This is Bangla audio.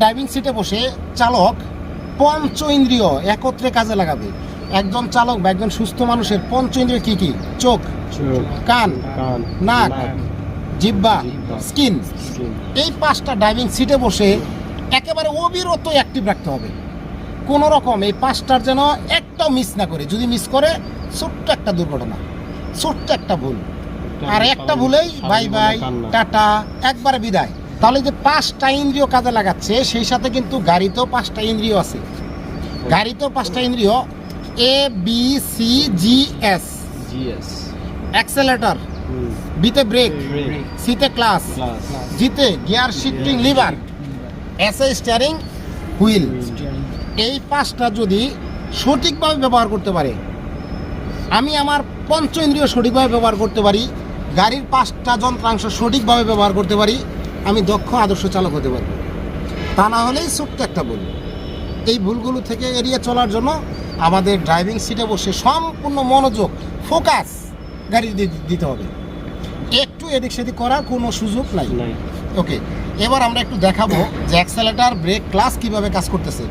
ড্রাইভিং সিটে বসে চালক পঞ্চ ইন্দ্রিয় একত্রে কাজে লাগাবে। একজন চালক বা একজন সুস্থ মানুষের পঞ্চ ইন্দ্রিয় কি কি? চোখ কান নাক জিব্বা স্কিন। এই পাঁচটা ড্রাইভিং সিটে বসে একেবারে অবিরত অ্যাক্টিভ রাখতে হবে। কোনো রকম এই পাঁচটার যেন একটাও মিস না করে। যদি মিস করে ছোট্ট একটা দুর্ঘটনা ছোট্ট একটা ভুল। আর একটা ভুলেই বাই বাই টাটা একবারে বিদায়। তাহলে যে পাঁচটা ইন্দ্রিয় কাজে লাগাচ্ছে সেই সাথে কিন্তু গাড়িতেও পাঁচটা ইন্দ্রিয় আছে। গাড়িতেও পাঁচটা ইন্দ্রিয় A B C G S GS accelerator বিতে ব্রেক সিতে ক্লাস ক্লাস জিতে গিয়ার শিফটিং লিভার এসে স্টিয়ারিং হুইল এই পাঁচটা যদি সঠিকভাবে ব্যবহার করতে পারে আমি আমার পঞ্চ ইন্দ্রিয় সঠিকভাবে ব্যবহার করতে পারি গাড়ির পাঁচটা যন্ত্রাংশ সঠিকভাবে ব্যবহার করতে পারি আমি দক্ষ আদর্শ চালক হতে পারব। তা না হলেই ছোট্ট একটা ভুল। এই ভুলগুলো থেকে এড়িয়ে চলার জন্য আমাদের ড্রাইভিং সিটে বসে সম্পূর্ণ মনোযোগ ফোকাস গাড়ি দিতে হবে। একটু এদিক সেদিক করার কোনো সুযোগ নাই। নাই। ওকে এবার আমরা একটু দেখাবো যে অ্যাক্সেলেটার ব্রেক ক্লাস কীভাবে কাজ করতেছে।